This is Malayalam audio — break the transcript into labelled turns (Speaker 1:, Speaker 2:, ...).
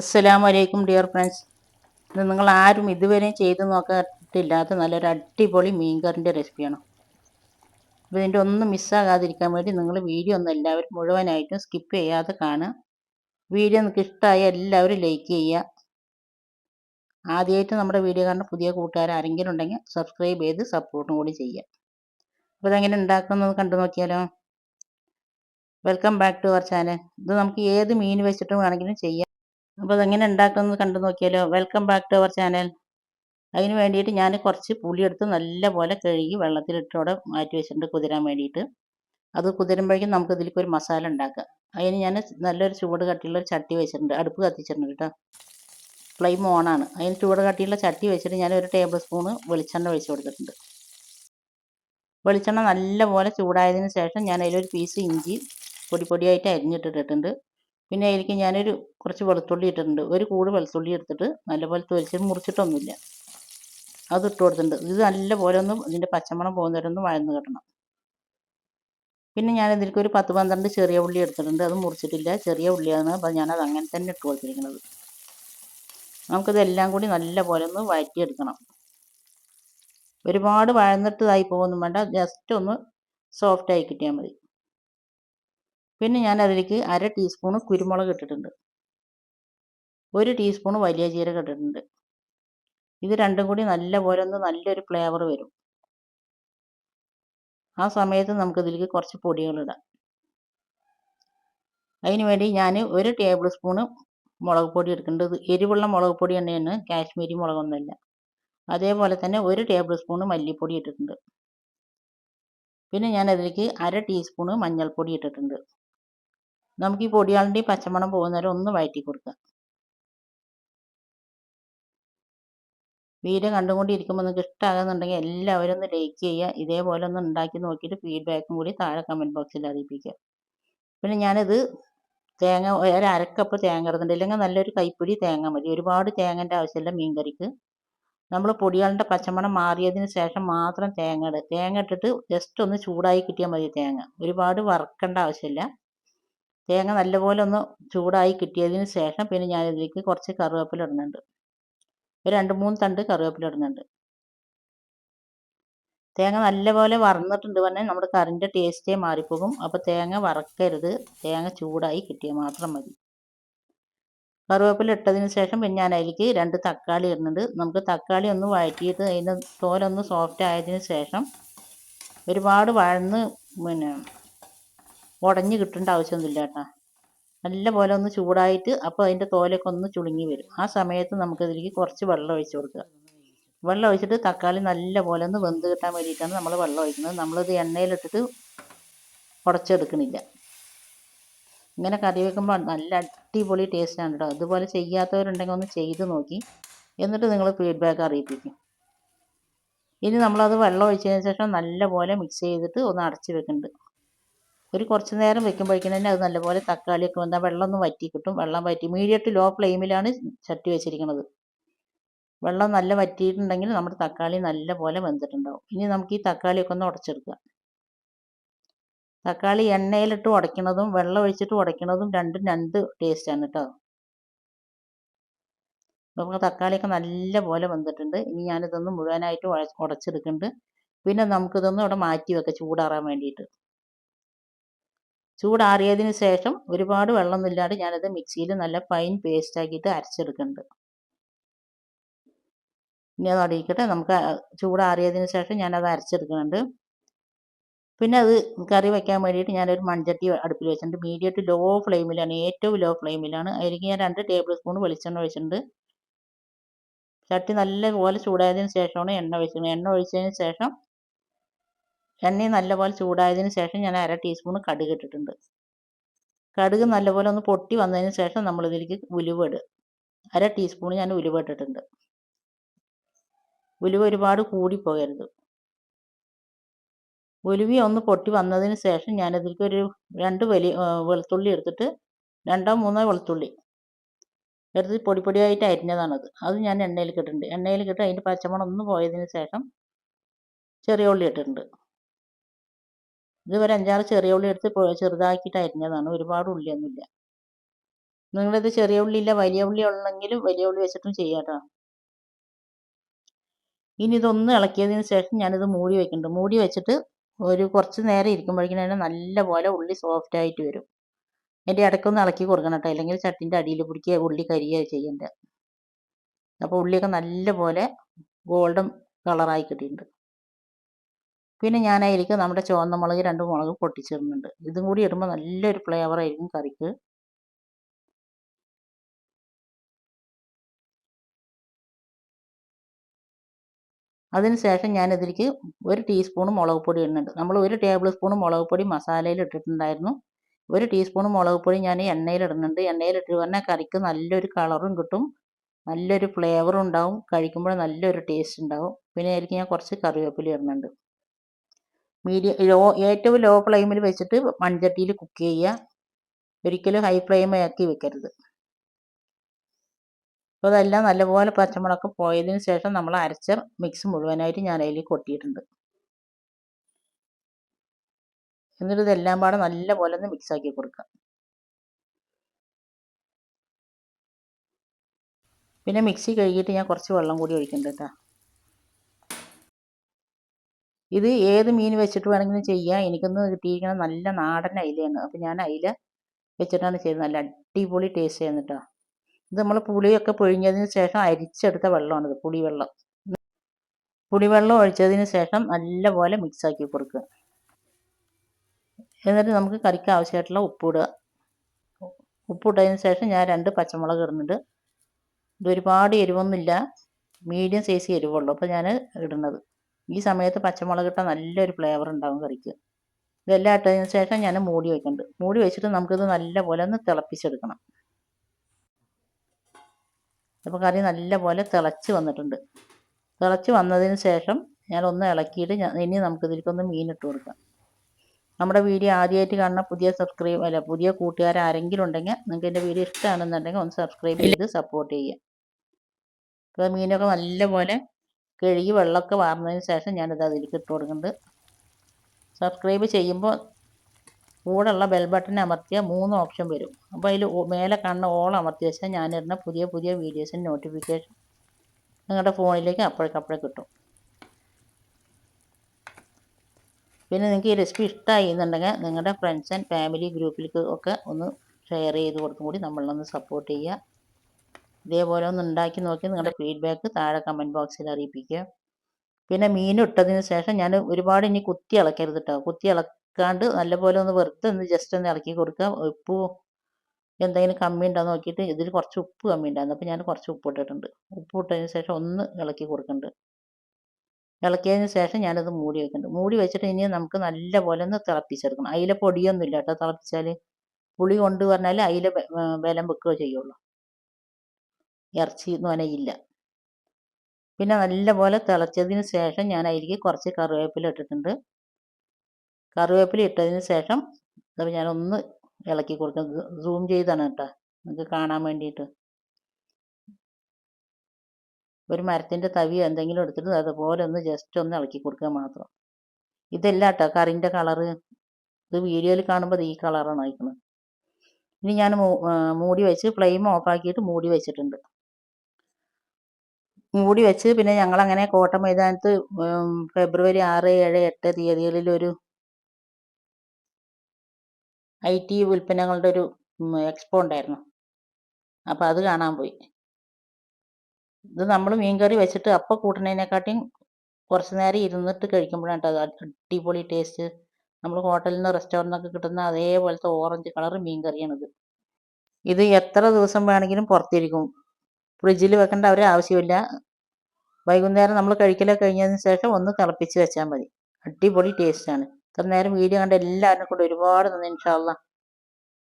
Speaker 1: അസ്സലാമു അലൈക്കും ഡിയർ ഫ്രണ്ട്സ്. ഇത് നിങ്ങൾ ആരും ഇതുവരെയും ചെയ്ത് നോക്കിയിട്ടില്ലാത്ത നല്ലൊരു അടിപൊളി മീൻകറിന്റെ റെസിപ്പിയാണ്. അപ്പോൾ ഇതിന്റെ ഒന്നും മിസ്സാകാതിരിക്കാൻ വേണ്ടി നിങ്ങൾ വീഡിയോ ഒന്ന് എല്ലാവരും മുഴുവനായിട്ടും സ്കിപ്പ് ചെയ്യാതെ കാണുക. വീഡിയോ നിങ്ങൾക്ക് ഇഷ്ടമായ എല്ലാവരും ലൈക്ക് ചെയ്യുക. ആദ്യമായിട്ട് നമ്മുടെ വീഡിയോ കാണുന്ന പുതിയ കൂട്ടുകാർ ആരെങ്കിലും ഉണ്ടെങ്കിൽ സബ്സ്ക്രൈബ് ചെയ്ത് സപ്പോർട്ടും കൂടി ചെയ്യുക. അപ്പോൾ ഇതെങ്ങനെ ഉണ്ടാക്കുന്നത് കണ്ടു നോക്കിയാലോ? Welcome back to our channel ഇത് നമുക്ക് ഏത് മീൻ വെച്ചിട്ടും വേണമെങ്കിലും ചെയ്യാം. അപ്പോൾ അതെങ്ങനെ ഉണ്ടാക്കുന്നത് കണ്ടു നോക്കിയാലോ. Welcome back to our channel അതിന് വേണ്ടിയിട്ട് ഞാൻ കുറച്ച് പുളിയെടുത്ത് നല്ലപോലെ കഴുകി വെള്ളത്തിലിട്ട് അവിടെ മാറ്റി വെച്ചിട്ടുണ്ട് കുതിരാൻ വേണ്ടിയിട്ട്. അത് കുതിരുമ്പോഴേക്കും നമുക്ക് ഇതിലേക്ക് ഒരു മസാല ഉണ്ടാക്കാം. അതിന് ഞാൻ നല്ലൊരു ചൂട് കട്ടിയുള്ള ഒരു ചട്ടി വെച്ചിട്ടുണ്ട്. അടുപ്പ് കത്തിച്ചിട്ടുണ്ട് കേട്ടോ. ഫ്ലെയിം ഓണാണ് അതിന് ചൂട് കട്ടിയുള്ള ചട്ടി വെച്ചിട്ട് ഞാൻ ഒരു ടേബിൾ സ്പൂണ് വെളിച്ചെണ്ണ ഒഴിച്ചു കൊടുത്തിട്ടുണ്ട്. വെളിച്ചെണ്ണ നല്ലപോലെ ചൂടായതിന് ശേഷം ഞാൻ അതിലൊരു പീസ് ഇഞ്ചി പൊടി പൊടിയായിട്ട് അരിഞ്ഞിട്ടിട്ടുണ്ട് പിന്നെ അതിലേക്ക് ഞാനൊരു കുറച്ച് വെളുത്തുള്ളി ഇട്ടിട്ടുണ്ട്. ഒരു കൂട് വെളുത്തുള്ളി എടുത്തിട്ട് നല്ലപോലെ തൊലിച്ച് മുറിച്ചിട്ടൊന്നുമില്ല. അത് ഇട്ട് കൊടുത്തിട്ടുണ്ട്. ഇത് നല്ലപോലെ ഒന്ന് ഇതിന്റെ പച്ചമണം പോകുന്നവരെ ഒന്ന് വഴന്ന് കിട്ടണം. പിന്നെ ഞാൻ ഇതിലേക്ക് ഒരു പത്ത് പന്ത്രണ്ട് ചെറിയ ഉള്ളി എടുത്തിട്ടുണ്ട്. അത് മുറിച്ചിട്ടില്ല. ചെറിയ ഉള്ളിയാണ്. അപ്പോൾ ഞാനത് അങ്ങനെ തന്നെ ഇട്ട് കൊടുത്തിരിക്കുന്നത്. നമുക്കിതെല്ലാം കൂടി നല്ലപോലെ ഒന്ന് വഴറ്റിയെടുക്കണം. ഒരുപാട് വഴന്നിട്ടതായി പോകുന്നു. വേണ്ട ജസ്റ്റ് ഒന്ന് സോഫ്റ്റായി കിട്ടിയാൽ മതി. പിന്നെ ഞാൻ അതിലേക്ക് അര ടീസ്പൂണ് കുരുമുളക് ഇട്ടിട്ടുണ്ട്. ഒരു ടീസ്പൂൺ വലിയ ജീരകം ഇട്ടിട്ടുണ്ട്. ഇത് രണ്ടും കൂടി നല്ലപോലെ ഒന്ന് നല്ലൊരു ഫ്ലേവർ വരും. ആ സമയത്ത് നമുക്ക് ഇതിലേക്ക് കുറച്ച് പൊടികൾ ഇടാം അതിന് വേണ്ടി ഞാൻ ഒരു ടേബിൾ സ്പൂണ് മുളക് പൊടി എടുക്കേണ്ടത് എരിവുള്ള മുളക് പൊടി തന്നെയാണ് കാശ്മീരി മുളകൊന്നുമല്ല അതേപോലെ തന്നെ ഒരു ടേബിൾ സ്പൂണ് മല്ലിപ്പൊടി ഇട്ടിട്ടുണ്ട്. പിന്നെ ഞാൻ അതിലേക്ക് അര ടീസ്പൂണ് മഞ്ഞൾപ്പൊടി ഇട്ടിട്ടുണ്ട്. നമുക്ക് ഈ പൊടിയാളിന്റെ പച്ചമണം പോകുന്നവരെ ഒന്ന് വഴറ്റി കൊടുക്കുക. വീഡിയോ കണ്ടുകൊണ്ടിരിക്കുമ്പോൾ നിങ്ങൾക്ക് ഇഷ്ടമാകുന്നുണ്ടെങ്കിൽ എല്ലാവരും ഒന്ന് ലൈക്ക് ചെയ്യുക. ഇതേപോലെ ഒന്ന് ഉണ്ടാക്കി നോക്കിയിട്ട് ഫീഡ്ബാക്കും കൂടി താഴെ കമന്റ് ബോക്സിൽ അറിയിപ്പിക്കുക. പിന്നെ ഞാനിത് തേങ്ങ ഒരക്കപ്പ് തേങ്ങ ഇടുന്നുണ്ട് ഇല്ലെങ്കിൽ നല്ലൊരു കൈപ്പിടി തേങ്ങ മതി. ഒരുപാട് തേങ്ങന്റെ ആവശ്യമില്ല മീൻകറിക്ക്. നമ്മൾ പൊടിയാളിന്റെ പച്ചമണം മാറിയതിന് ശേഷം മാത്രം തേങ്ങ ഇടുക തേങ്ങ ഇട്ടിട്ട് ജസ്റ്റ് ഒന്ന് ചൂടായി കിട്ടിയാൽ മതി തേങ്ങ. ഒരുപാട് വറക്കേണ്ട ആവശ്യമില്ല. തേങ്ങ നല്ലപോലെ ഒന്ന് ചൂടായി കിട്ടിയതിന് ശേഷം പിന്നെ ഞാൻ ഇതിലേക്ക് കുറച്ച് കറിവേപ്പില ഇടുന്നുണ്ട്. ഒരു രണ്ട് മൂന്ന് തണ്ട് കറിവേപ്പില ഇടുന്നുണ്ട്. തേങ്ങ നല്ലപോലെ വറന്നിട്ടുണ്ട് പറഞ്ഞാൽ നമ്മുടെ കറിന്റെ ടേസ്റ്റേ മാറിപ്പോകും. അപ്പോൾ തേങ്ങ വറക്കരുത്. തേങ്ങ ചൂടായി കിട്ടിയാൽ മാത്രം മതി. കറിവേപ്പില ഇട്ടതിന് ശേഷം പിന്നെ ഞാൻ അതിലേക്ക് രണ്ട് തക്കാളി ഇടുന്നുണ്ട്. നമുക്ക് തക്കാളി ഒന്ന് വഴറ്റിയിട്ട് അതിന്റെ തോലൊന്ന് സോഫ്റ്റ് ആയതിന് ശേഷം ഒരുപാട് വഴന്ന് പിന്നെ ഉടഞ്ഞ് കിട്ടേണ്ട ആവശ്യമൊന്നുമില്ല കേട്ടോ. നല്ല പോലെ ഒന്ന് ചൂടായിട്ട് അപ്പോൾ അതിന്റെ തോലൊക്കെ ഒന്ന് ചുളുങ്ങി വരും. ആ സമയത്ത് നമുക്കിതിലേക്ക് കുറച്ച് വെള്ളം ഒഴിച്ച് കൊടുക്കുക. വെള്ളം ഒഴിച്ചിട്ട് തക്കാളി നല്ല പോലെ ഒന്ന് വെന്ത് കിട്ടാൻ വേണ്ടിയിട്ടാണ് നമ്മൾ വെള്ളം ഒഴിക്കുന്നത്. നമ്മളിത് എണ്ണയിലിട്ടിട്ട് ഉടച്ചെടുക്കണില്ല. ഇങ്ങനെ കറി വെക്കുമ്പോൾ നല്ല അടിപൊളി ടേസ്റ്റാണ് കേട്ടോ. അതുപോലെ ചെയ്യാത്തവരുണ്ടെങ്കിൽ ഒന്ന് ചെയ്ത് നോക്കി. എന്നിട്ട് നിങ്ങൾ ഫീഡ്ബാക്ക് അറിയിപ്പിക്കും. ഇനി നമ്മളത് വെള്ളം ഒഴിച്ചതിന് ശേഷം നല്ലപോലെ മിക്സ് ചെയ്തിട്ട് ഒന്ന് അടച്ച് വെക്കുന്നുണ്ട് ഒരു കുറച്ച് നേരം വെക്കുമ്പോഴേക്കും തന്നെ അത് നല്ലപോലെ തക്കാളിയൊക്കെ വന്നാൽ വെള്ളം ഒന്ന് വറ്റി കിട്ടും. വെള്ളം വറ്റി മീഡിയറ്റ് ലോ ഫ്ലെയിമിലാണ് ചട്ടി വെച്ചിരിക്കുന്നത്. വെള്ളം നല്ല വറ്റിയിട്ടുണ്ടെങ്കിൽ നമ്മുടെ തക്കാളി നല്ലപോലെ വെന്തിട്ടുണ്ടാവും. ഇനി നമുക്ക് ഈ തക്കാളിയൊക്കെ ഒന്ന് ഉടച്ചെടുക്കുക. തക്കാളി എണ്ണയിലിട്ട് ഉടയ്ക്കുന്നതും വെള്ളം ഒഴിച്ചിട്ട് ഉടയ്ക്കുന്നതും രണ്ടും രണ്ട് ടേസ്റ്റാണ് കേട്ടോ നമുക്ക് തക്കാളിയൊക്കെ നല്ലപോലെ വെന്തിട്ടുണ്ട്. ഇനി ഞാനിതൊന്ന് മുഴുവനായിട്ട് ഉടച്ചെടുക്കുന്നുണ്ട്. പിന്നെ നമുക്കിതൊന്ന് ഇവിടെ മാറ്റി വെക്കാം ചൂടാറാൻ വേണ്ടിയിട്ട്. ചൂടാറിയതിന് ശേഷം ഒരുപാട് വെള്ളമൊന്നും ഇല്ലാതെ ഞാനത് മിക്സിയിൽ നല്ല ഫൈൻ പേസ്റ്റ് ആക്കിയിട്ട് അരച്ചെടുക്കുന്നുണ്ട്. ഇനി അത് അടിയിക്കട്ടെ. നമുക്ക് ചൂടാറിയതിന് ശേഷം ഞാനത് അരച്ചെടുക്കുന്നുണ്ട്. പിന്നെ അത് കറി വയ്ക്കാൻ വേണ്ടിയിട്ട് ഞാനൊരു മൺചട്ടി അടുപ്പിൽ വെച്ചിട്ടുണ്ട്. മീഡിയം ടു ലോ ഫ്ലെയിമിലാണ് ഏറ്റവും ലോ ഫ്ലെയിമിലാണ് അതിലേക്ക് ഞാൻ രണ്ട് ടേബിൾ സ്പൂൺ വെളിച്ചെണ്ണ ഒഴിച്ചിട്ടുണ്ട്. ചട്ടി നല്ലപോലെ ചൂടായതിന് ശേഷമാണ് എണ്ണ ഒഴിച്ചത് എണ്ണ ഒഴിച്ചതിന് ശേഷം എണ്ണയും നല്ലപോലെ ചൂടായതിന് ശേഷം ഞാൻ അര ടീസ്പൂൺ കടുക് ഇട്ടിട്ടുണ്ട്. കടുക് നല്ലപോലെ ഒന്ന് പൊട്ടി വന്നതിന് ശേഷം നമ്മൾ ഇതിലേക്ക് ഉലുവ ഇടുക. അര ടീസ്പൂൺ ഞാൻ ഉലുവ ഇട്ടിട്ടുണ്ട്. ഉലുവ ഒരുപാട് കൂടിപ്പോകരുത്. ഉലുവി ഒന്ന് പൊട്ടി വന്നതിന് ശേഷം ഞാനതിലേക്ക് ഒരു രണ്ട് വലിയ വെളുത്തുള്ളി എടുത്തിട്ട് രണ്ടോ മൂന്നോ വെളുത്തുള്ളി. എടുത്ത് പൊടി പൊടിയായിട്ട് അരിഞ്ഞതാണത്. അത് ഞാൻ എണ്ണയിൽ ഇട്ടിട്ടുണ്ട്. എണ്ണയിൽ ഇട്ട് അതിന്റെ പച്ചമണം ഒന്ന് പോയതിന് ശേഷം ചെറിയ ഉള്ളി ഇട്ടിട്ടുണ്ട്. ഇത് ഒരു അഞ്ചാറ് ചെറിയ ഉള്ളി എടുത്ത് ചെറുതാക്കിയിട്ട് അരിഞ്ഞതാണ്. ഒരുപാട് ഉള്ളിയൊന്നുമില്ല. നിങ്ങളിത് ചെറിയ ഉള്ളി ഇല്ല വലിയ ഉള്ളി ഉള്ളെങ്കിലും വലിയ ഉള്ളി വെച്ചിട്ടും ചെയ്യാട്ടോ ഇനി ഇതൊന്ന് ഇളക്കിയതിന് ശേഷം ഞാനിത് മൂടി വെക്കുന്നുണ്ട്. മൂടി വെച്ചിട്ട് ഒരു കുറച്ച് നേരം ഇരിക്കുമ്പോഴേക്കും തന്നെ നല്ലപോലെ ഉള്ളി സോഫ്റ്റ് ആയിട്ട് വരും. അതിന്റെ ഇടയ്ക്കൊന്ന് ഇളക്കി കൊടുക്കണം കേട്ടോ. അല്ലെങ്കിൽ ചട്ടിന്റെ അടിയിൽ പിടിക്കുക ഉള്ളി കരിയുക ചെയ്യേണ്ടത് അപ്പോൾ ഉള്ളിയൊക്കെ നല്ലപോലെ ഗോൾഡൻ കളറായി കിട്ടിയിട്ടുണ്ട്. പിന്നെ ഞാൻ അതിലേക്ക് നമ്മുടെ ചുവന്ന മുളക് രണ്ട് മുളക് പൊട്ടിച്ചിടുന്നുണ്ട്. ഇതും കൂടി ഇടുമ്പോൾ നല്ലൊരു ഫ്ലേവറായിരിക്കും കറിക്ക്. അതിനുശേഷം ഞാൻ ഇതിലേക്ക് ഒരു ടീസ്പൂൺ മുളക് പൊടി ഇടുന്നുണ്ട്. നമ്മൾ ഒരു ടേബിൾ സ്പൂൺ മുളക് പൊടി മസാലയിൽ ഇട്ടിട്ടുണ്ടായിരുന്നു. ഒരു ടീസ്പൂൺ മുളക് പൊടി ഞാൻ എണ്ണയിൽ ഇടുന്നുണ്ട്. എണ്ണയിൽ ഇട്ട് പറഞ്ഞാൽ കറിക്ക് നല്ലൊരു കളറും കിട്ടും. നല്ലൊരു ഫ്ലേവറും ഉണ്ടാവും. കഴിക്കുമ്പോൾ നല്ലൊരു ടേസ്റ്റ് ഉണ്ടാവും. പിന്നെ അതിലേക്ക് ഞാൻ കുറച്ച് കറിവേപ്പില ഇടുന്നുണ്ട്. മീഡിയം ലോ ഏറ്റവും ലോ ഫ്ലെയിമിൽ വെച്ചിട്ട് മൺചട്ടിയിൽ കുക്ക് ചെയ്യുക ഒരിക്കലും ഹൈ ഫ്ലെയിം ആക്കി വെക്കരുത്. അപ്പോൾ അതെല്ലാം നല്ലപോലെ പച്ചമുളക് പോയതിന് ശേഷം നമ്മൾ അരച്ച മിക്സ് മുഴുവനായിട്ട് ഞാൻ അതിൽ കൊട്ടിയിട്ടുണ്ട്. എന്നിട്ട് ഇതെല്ലാം പാടെ നല്ലപോലെ ഒന്ന് മിക്സ് ആക്കി കൊടുക്കുക പിന്നെ മിക്സി കഴുകിയിട്ട് ഞാൻ കുറച്ച് വെള്ളം കൂടി ഒഴിക്കുന്നുണ്ട് കേട്ടോ. ഇത് ഏത് മീൻ വെച്ചിട്ട് വേണമെങ്കിലും ചെയ്യാം. എനിക്കൊന്ന് കിട്ടിയിരിക്കണം നല്ല നാടൻ അയിലയാണ്. അപ്പോൾ ഞാൻ അയില വെച്ചിട്ടാണ് ചെയ്തത്. നല്ല അടിപൊളി ടേസ്റ്റ് ചെയ്യുന്നു കേട്ടോ ഇത് നമ്മൾ പുളിയൊക്കെ പൊഴിഞ്ഞതിന് ശേഷം അരിച്ചെടുത്ത വെള്ളമാണിത് പുളിവെള്ളം. പുളിവെള്ളം ഒഴിച്ചതിന് ശേഷം നല്ലപോലെ മിക്സ് ആക്കി കൊടുക്കുക. എന്നിട്ട് നമുക്ക് കറിക്ക് ആവശ്യമായിട്ടുള്ള ഉപ്പിടുക ഉപ്പിട്ടതിന് ശേഷം ഞാൻ രണ്ട് പച്ചമുളക് ഇടുന്നുണ്ട്. ഇത് ഒരുപാട് എരിവൊന്നുമില്ല. Medium size എരിവുള്ളൂ. അപ്പോൾ ഞാൻ ഇടുന്നത്. ഈ സമയത്ത് പച്ചമുളക് ഇട്ടാൽ നല്ലൊരു ഫ്ലേവർ ഉണ്ടാവും കറിക്ക്. ഇതെല്ലാം ഇട്ടതിന് ശേഷം ഞാൻ മൂടി വയ്ക്കുന്നുണ്ട് മൂടി വെച്ചിട്ട് നമുക്കിത് നല്ലപോലെ ഒന്ന് തിളപ്പിച്ചെടുക്കണം. അപ്പോൾ കറി നല്ലപോലെ തിളച്ച് വന്നിട്ടുണ്ട്. തിളച്ച് വന്നതിന് ശേഷം ഞാൻ ഒന്ന് ഇളക്കിയിട്ട് ഇനി നമുക്കിതിലേക്കൊന്ന് മീൻ ഇട്ട് കൊടുക്കാം. നമ്മുടെ വീഡിയോ ആദ്യമായിട്ട് കാണുന്ന പുതിയ സബ്സ്ക്രൈബ് അല്ല പുതിയ കൂട്ടുകാർ ആരെങ്കിലും ഉണ്ടെങ്കിൽ നിങ്ങൾക്ക് എന്റെ വീഡിയോ ഇഷ്ടമാണെന്നുണ്ടെങ്കിൽ ഒന്ന് സബ്സ്ക്രൈബ് ചെയ്ത് സപ്പോർട്ട് ചെയ്യുക. അപ്പോൾ മീനൊക്കെ നല്ലപോലെ കഴുകി വെള്ളമൊക്കെ വാർന്നതിന് ശേഷം ഞാനിത് അതിലേക്ക് ഇട്ട് കൊടുക്കുന്നുണ്ട്. സബ്സ്ക്രൈബ് ചെയ്യുമ്പോൾ കൂടെയുള്ള ബെൽ ബട്ടൺ അമർത്തിയാൽ മൂന്ന് ഓപ്ഷൻ വരും. അപ്പോൾ അതിൽ മേലെ കാണുന്ന ഓൾ അമർത്തി വെച്ചാൽ ഞാനിടുന്ന പുതിയ പുതിയ വീഡിയോസിന്റെ നോട്ടിഫിക്കേഷൻ നിങ്ങളുടെ ഫോണിലേക്ക് അപ്പോഴേക്കപ്പോഴേ കിട്ടും. പിന്നെ നിങ്ങൾക്ക് ഈ റെസിപ്പി ഇഷ്ടമായി എന്നുണ്ടെങ്കിൽ നിങ്ങളുടെ ഫ്രണ്ട്സ് ആൻഡ് ഫാമിലി ഗ്രൂപ്പിലേക്ക് ഒക്കെ ഒന്ന് ഷെയർ ചെയ്ത് കൊടുത്തും കൂടി നമ്മളൊന്ന് സപ്പോർട്ട് ചെയ്യുക. ഇതേപോലെ ഒന്ന് ഉണ്ടാക്കി നോക്കി നിങ്ങളുടെ ഫീഡ്ബാക്ക് താഴെ കമന്റ് ബോക്സിൽ അറിയിപ്പിക്കുക. പിന്നെ മീൻ ഇട്ടതിന് ശേഷം ഞാൻ ഒരുപാട് ഇനി കുത്തി ഇളക്കരുത് കേട്ടോ കുത്തി ഇളക്കാണ്ട് നല്ലപോലെ ഒന്ന് വെറുതെ ഒന്ന് ജസ്റ്റ് ഒന്ന് ഇളക്കി കൊടുക്കുക. ഉപ്പ് എന്തെങ്കിലും കമ്മി ഉണ്ടോ നോക്കിയിട്ട് ഇതിൽ കുറച്ച് ഉപ്പ് കമ്മി ഉണ്ടായിരുന്നു. അപ്പോൾ ഞാൻ കുറച്ച് ഉപ്പ് ഇട്ടിട്ടുണ്ട്. ഉപ്പ് ഇട്ടതിന് ശേഷം ഒന്ന് ഇളക്കി കൊടുക്കുന്നുണ്ട് ഇളക്കിയതിന് ശേഷം ഞാനത് മൂടി വെക്കുന്നുണ്ട് മൂടി വെച്ചിട്ട് ഇനി നമുക്ക് നല്ലപോലെ ഒന്ന് തിളപ്പിച്ചെടുക്കണം. അതിലെ പൊടിയൊന്നും ഇല്ല കേട്ടോ തിളപ്പിച്ചാൽ പുളി കൊണ്ട് പറഞ്ഞാൽ അതിലെ ബലം വെക്കുകയോ ചെയ്യുള്ളൂ. ഇറച്ചി നനയില്ല. പിന്നെ നല്ലപോലെ തിളച്ചതിന് ശേഷം ഞാൻ അതിലേക്ക് കുറച്ച് കറിവേപ്പില ഇട്ടിട്ടുണ്ട്. കറിവേപ്പില ഇട്ടതിന് ശേഷം അത് ഞാനൊന്ന് ഇളക്കി കൊടുക്കും. സൂം ചെയ്താണ് കേട്ടോ. നിങ്ങൾക്ക് കാണാൻ വേണ്ടിയിട്ട് ഒരു മരത്തിന്റെ തവി എന്തെങ്കിലും എടുത്തിട്ട് അതുപോലെ ഒന്ന് ജസ്റ്റ് ഒന്ന് ഇളക്കി കൊടുക്കുക മാത്രം. ഇതല്ല കേട്ടോ. കറിന്റെ കളറ്. ഇത് വീഡിയോയിൽ കാണുമ്പോൾ ഈ കളറാണ് അയക്കുന്നത് ഇനി ഞാൻ മൂടി വെച്ച് ഫ്ലെയിം ഓഫാക്കിയിട്ട് മൂടി വെച്ചിട്ടുണ്ട്. മൂടി വെച്ച് പിന്നെ ഞങ്ങൾ അങ്ങനെ കോട്ട മൈതാനത്ത് ഫെബ്രുവരി ആറ് ഏഴ് എട്ട് തീയതികളിൽ ഒരു ഐ ടി ഉൽപ്പന്നങ്ങളുടെ ഒരു എക്സ്പോ ഉണ്ടായിരുന്നു. അപ്പോൾ അത് കാണാൻ പോയി. ഇത് നമ്മൾ മീൻകറി വെച്ചിട്ട് അപ്പം കൂട്ടുന്നതിനെക്കാട്ടിയും കുറച്ച് നേരം ഇരുന്നിട്ട് കഴിക്കുമ്പോഴാണ് കേട്ടോ അടിപൊളി ടേസ്റ്റ്. നമ്മൾ ഹോട്ടലിൽ നിന്ന് റെസ്റ്റോറന്റിൽ നിന്നൊക്കെ കിട്ടുന്ന അതേപോലത്തെ ഓറഞ്ച് കളർ മീൻകറിയാണിത് ഇത് എത്ര ദിവസം വേണമെങ്കിലും പുറത്തിരിക്കും. ഫ്രിഡ്ജിൽ വെക്കേണ്ട ഒരു ആവശ്യമില്ല വൈകുന്നേരം നമ്മൾ കഴിക്കലൊക്കെ കഴിഞ്ഞതിന് ശേഷം ഒന്ന് തിളപ്പിച്ച് വെച്ചാൽ മതി. അടിപൊളി ടേസ്റ്റാണ് നേരം വീഡിയോ കണ്ട എല്ലാവരും കൂടെ ഒരുപാട് നന്ദി ഇൻഷാല്ല